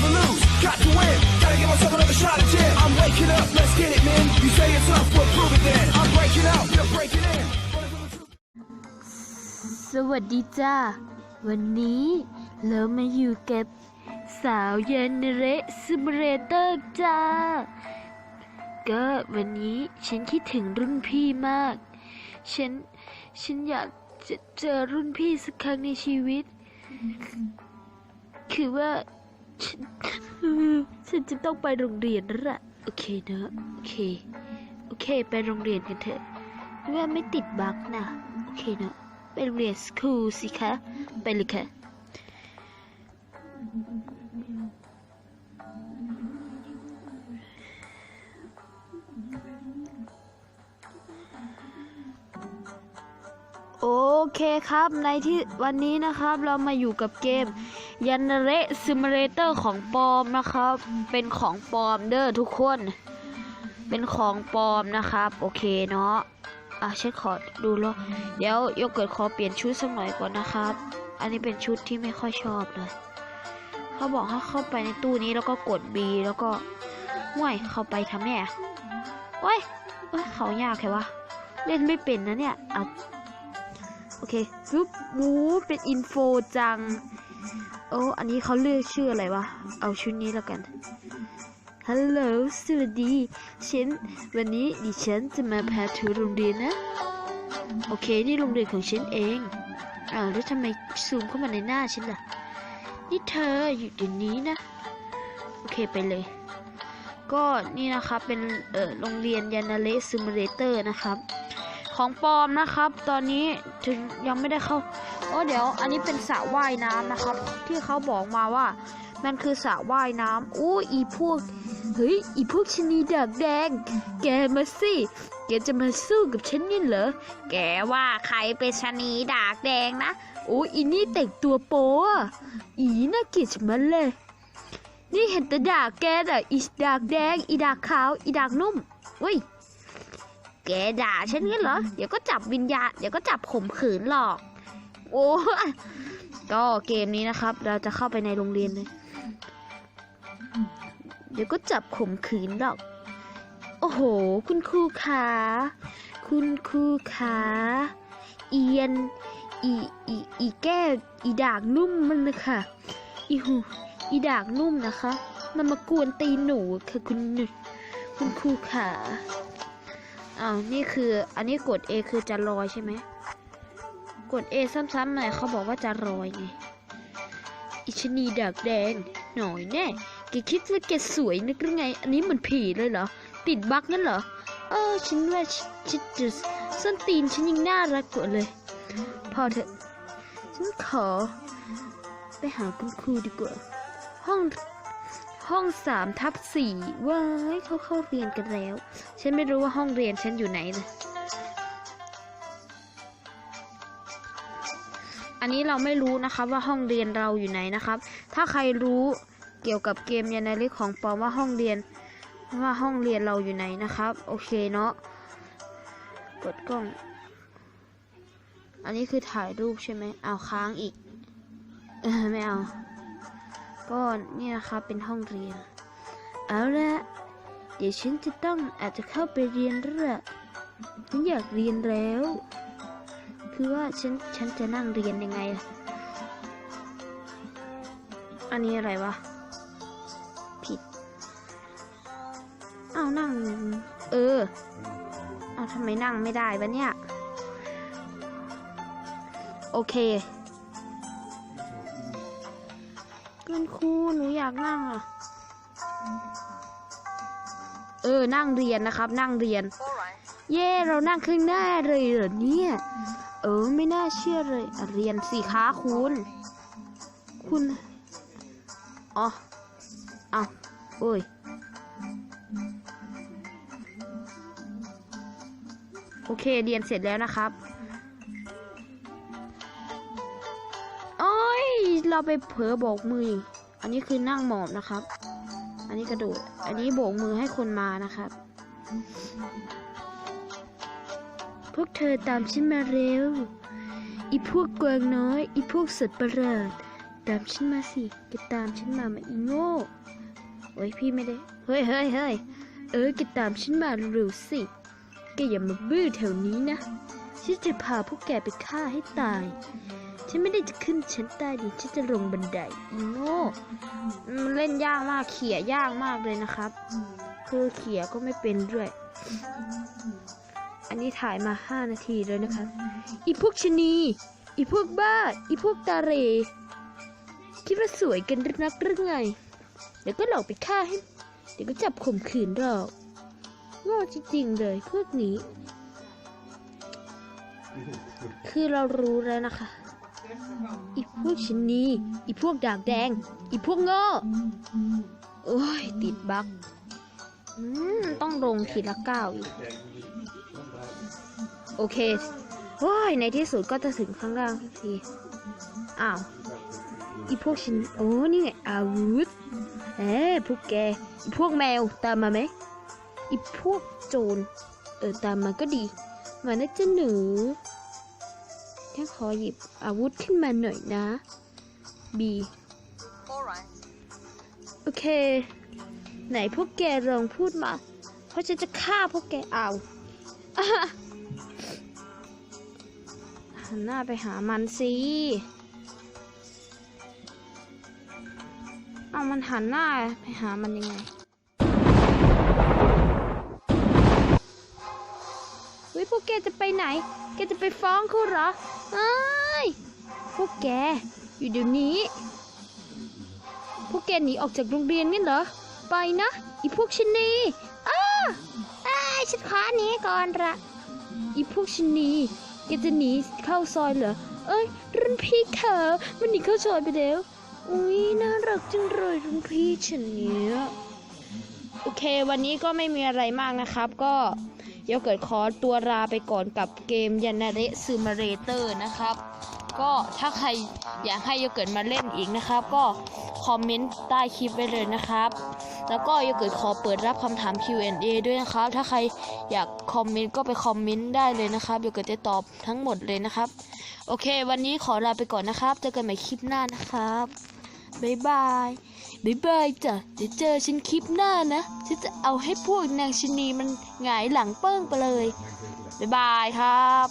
never lose. Got to win. Gotta give myself another shot at it. I'm waking up. Let's get it, man. You say it's tough, well, prove it then. I'm breaking out. You're breaking in. สวัสดีจ้า วันนี้เรามาอยู่กับสาวเยนเรซิมเลเตอร์จ้า ก็วันนี้ฉันคิดถึงรุ่นพี่มาก ฉัน ฉันอยากจะเจอรุ่นพี่สักครั้งในชีวิต คือว่า ฉันฉันจะต้องไปโรงเรียนแล้วล่ะโอเคเนอะโอเค โอเค ไปโรงเรียนกันเถอะว่ไม่ติดบั๊กนะ โอเคเนอะไปโรงเรียนสคูลสิคะ ไปเลยค่ะ เคครับ ในที่วันนี้นะครับเรามาอยู่กับเกมยันเรซิมเลเตอร์ของปลอมนะครับ เป็นของปลอมเด้อทุกคน เป็นของปลอมนะครับ โอเคเนาะอะฉันขอดูแล้วเดี๋ยวโยเกิร์ตขอเปลี่ยนชุดสักหน่อยก่อนนะครับ อันนี้เป็นชุดที่ไม่ค่อยชอบเลยเขาบอกให้เข้าไปในตู้นี้แล้วก็กด B แล้วก็ห่วยเข้าไปทำแม่โอ้ยเอ้ยเขายากแค่วะเล่นไม่เป็นนะเนี่ยเอา โอเคปุ๊บมูเป็นอินโฟจัง โอ้อันนี้เขาเลือกชื่ออะไรวะ เอาชุดนี้แล้วกันฮัลโหลสวัสดีฉันวันนี้ดิฉันจะมาพาทัวร์โรงเรียนนะ โอเค นี่โรงเรียนของฉันเองอ้าวแล้วทำไมซูมเข้ามาในหน้าฉันล่ะ นี่เธออยู่เดี๋ยวนี้นะ โอเคไปเลย ก็นี่นะครับเป็นเออโรงเรียนยานาเลซิมูเลเตอร์นะครับ ของปลอมนะครับ ตอนนี้ถึงยังไม่ได้เข้าโอ้เดี๋ยว อันนี้เป็นสระว่ายน้ำนะครับ ที่เขาบอกมาว่า มันคือสระว่ายน้ำอู้อีพวกเฮ้ยอีพวกชนีดากแดง แกมาสิแกจะมาสู้กับฉันนี่เหรอแกว่าใครเป็นชนีดากแดงนะโอ้อีนี่แต่งตัวโป๊อะอีน่าเกลียดมันเลย นี่เห็นแต่ดากแกน่อีดากแดง อีดากขาว อีดากนุ่มเว้ย แกด่าฉันงั้นเหรอ เดี๋ยวก็จับวิญญาณเดี๋ยวก็จับข่มขืนหรอก โอ้ก็เกมนี้นะครับ เราจะเข้าไปในโรงเรียนเลย เดี๋ยวก็จับข่มขืนหรอก โอ้โห คุณครูขาคุณครูขาเอียน อีอีอีแก้วอีดากนุ่มมันนะคะอีหูอีดากนุ่มนะคะ มันมากวนตีหนูค่ะคุณคุณครูขา อ้าวนี่คืออันนี้กด A คือจะลอยใช่ไหมกด A ซ้ำๆหน่อยเขาบอกว่าจะลอยไงอิชนีดากแดง หน่อยแน่แกคิดว่าแกสวยนึกหรือไง อันนี้เหมือนผีเลยเหรอ ติดบั๊กนั่นเหรอ เออฉันว่าฉันจะส้นตีนฉันยังน่ารักกว่าเลย พอเถอะ ฉันขอ ไปหาคุณครูดีกว่า ห้อง ห้องสามทับสี่ว้ายเขาเข้าเรียนกันแล้ว ฉันไม่รู้ว่าห้องเรียนฉันอยู่ไหนนะอันนี้เราไม่รู้นะครับว่าห้องเรียนเราอยู่ไหนนะครับ ถ้าใครรู้เกี่ยวกับเกมยานาลิกของปอมว่าห้องเรียนว่าห้องเรียนเราอยู่ไหนนะครับ โอเคเนาะกดกล้อง อันนี้คือถ่ายรูปใช่ไหมเอาค้างอีกไม่เอา ก็เนี่ยนะครับเป็นห้องเรียน เอาละเดี๋ยวฉันจะต้องอาจจะเข้าไปเรียนแล้วละฉันอยากเรียนแล้ว คือว่าฉันฉันจะนั่งเรียนยังไง อันนี้อะไรวะ ผิด เอานั่ง เออ เอาทำไมนั่งไม่ได้วะเนี่ย โอเค คุณครูหนูอยากนั่งอะ เออ นั่งเรียนนะครับ นั่งเรียน เย่เรานั่งข้างหน้าเลยเหรอเนี่ย เออ ไม่น่าเชื่อเลยอะเรียนสิคะคุณ คุณ อ๋อเอาโอ้ย โอเค เรียนเสร็จแล้วนะครับโอ้ยเราไปเผลอโบกมือ อันนี้คือนั่งหมอบนะครับ อันนี้กระโดด อันนี้โบกมือให้คนมานะครับ พวกเธอตามฉันมาเร็ว อีพวกกวางน้อย อีพวกสัตว์ประหลาดตามฉันมาสิแกตามฉันมามาอีโง่โอ้ยพี่ไม่ได้ เฮ้ยเฮ้ยเฮ้ยเออแกตามฉันมาเร็วสิแกอย่ามาบื้อแถวนี้นะ ฉันจะพาพวกแกไปฆ่าให้ตาย ฉันไม่ได้จะขึ้นชั้นใต้ดินฉันจะลงบันไดอีโง่มันเล่นยากมากเขี่ยยากมากเลยนะครับ คือเขี่ยก็ไม่เป็นด้วย อันนี้ถ่ายมาห้านาทีเลยนะครับอีพวกชะนี อีพวกบ้า อีพวกตาเร คิดว่าสวยกันรือนักหรือไง เดี๋ยวก็หลอกไปฆ่าให้ เดี๋ยวก็จับข่มขืนหรอกง่จริงๆเลยพวกนี้ คือเรารู้แล้วนะคะ อีพวกชนีอีพวกดากแดง อีพวกโง่โอ้ย ติดบั๊กอืมต้องลงทีละก้าวอีก โอเคโอ้ยในที่สุดก็จะถึงข้างล่างสักที อ้าว อีพวกฉันโอ้ นี่ไง อาวุธ เอ๊พวกแกอีพวกแมวตามมาไหม อีพวกโจร เออ ตามมาก็ดี มานะจ๊ะหนู แค่ขอหยิบอาวุธขึ้นมาหน่อยนะบีโอเค ไหนพวกแกลองพูดมา เพราะฉันจะฆ่าพวกแกเอาอะหันหน้าไปหามันสิเอามันหันหน้าไปหามันยังไงเฮ้ยพวกแกจะไปไหน แกจะไปฟ้องเขาเหรอ ไอ้ยพวกแก อยู่เดี๋ยวนี้ พวกแกหนีออกจากโรงเรียนงั้นเหรอ ไปนะ อีพวกชะนีอ้าอ้าฉันขอหนีก่อนละอีพวกชะนีแกจะหนีเข้าซอยเหรอ เอ้ย รุ่นพี่เขามันหนีเข้าซอยไปแล้ว อุ้ยน่ารักจังเลยรุ่นพี่ฉันเนี่ยโอเค วันนี้ก็ไม่มีอะไรมากนะครับ ก็ เดี๋ยเกิดขอตัวลาไปก่อนกับเกมยันนาเรซูมาเรเตอร์นะครับ ก็ถ้าใครอยากให้โยเกิร์ตมาเล่นอีกนะครับ ก็คอมเมนต์ใต้คลิปไว้เลยนะครับ แล้วก็โยเกิร์ตขอเปิดรับคำถาม Q&A ด้วยนะครับ ถ้าใครอยากคอมเมนต์ก็ไปคอมเมนต์ได้เลยนะครับโยเกิร์ตจะตอบทั้งหมดเลยนะครับ โอเค วันนี้ขอลาไปก่อนนะครับเจอกันใหม่คลิปหน้านะครับบ๊ายบาย บ๊ายบายจ้ะเดี๋ยวเจอฉันคลิปหน้านะฉันจะเอาให้พวกนางชินีมันหงายหลังเปิ้งไปเลยบ๊ายบายครับ